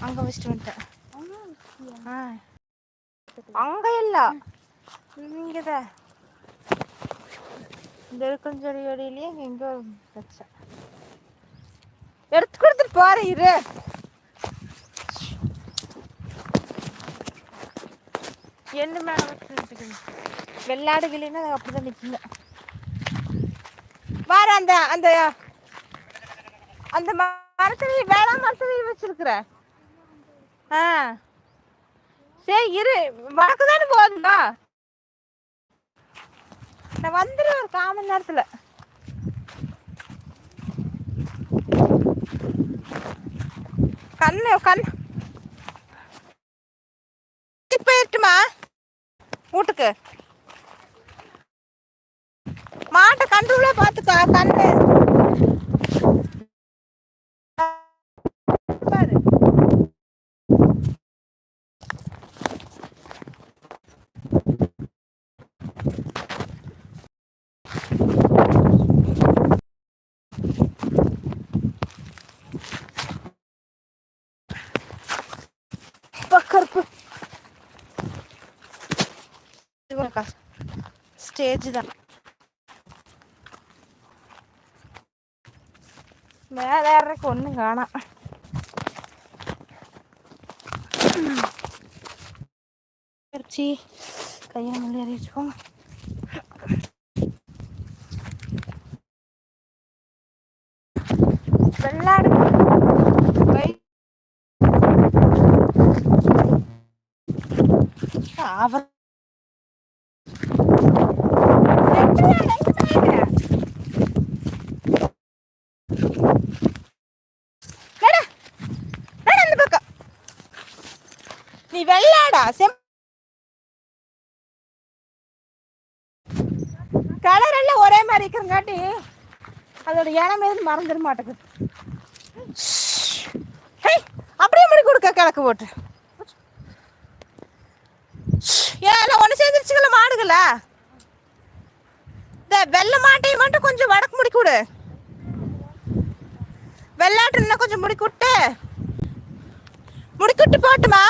அங்க வச்சுட்டு வந்துட்டேன். ஆ. அங்க இல்ல. இந்த இருக்கும் செடி வழியிலேயே எங்கோ வச்சேன். எடுத்து கொடுத்துட்டு போறேன் இரு. என்ன மேல வச்சுட்டு வெள்ளாடு கிளின்னா அது அப்படிதான் நிற்குங்க வார அந்த அந்த அந்த மரத்தடி வேளாண் மரத்தடி வச்சிருக்கிற. ஆ. சரி இரு. வழக்கு தானே போதுமா நான் வந்துடுவேன் ஒரு கால் மணி நேரத்தில். கண்ணு கண். போயிருட்டுமா? வீட்டுக்கு. மாட்டை கண்டுள்ள பார்த்துக்கா கண்ணு பாரு கருப்பு ஸ்டேஜ் தான். மேலே ஏறக்கு ஒன்றும் காணாம் அரிச்சி கையை மல்லி அறிவிச்சுக்கோங்க வெள்ளாடு. கை அவர் நீ வெள்ளாடா செம் கலர் எல்லாம் ஒரே மாதிரி இருக்கிறங்காட்டி அதோட இனம் எதுவும் மறந்துட மாட்டேங்குது ஹேய், அப்படியே முடி கொடுக்க கிழக்கு போட்டு ஏன் ஒன்று சேர்ந்துருச்சுங்களா மாடுகளா இந்த வெள்ளை மாட்டையும் மட்டும் கொஞ்சம் வடக்கு முடிக்கூடு வெள்ளாட்டு இன்னும் கொஞ்சம் முடிக்கிட்டு முடிக்கிட்டு போட்டுமா?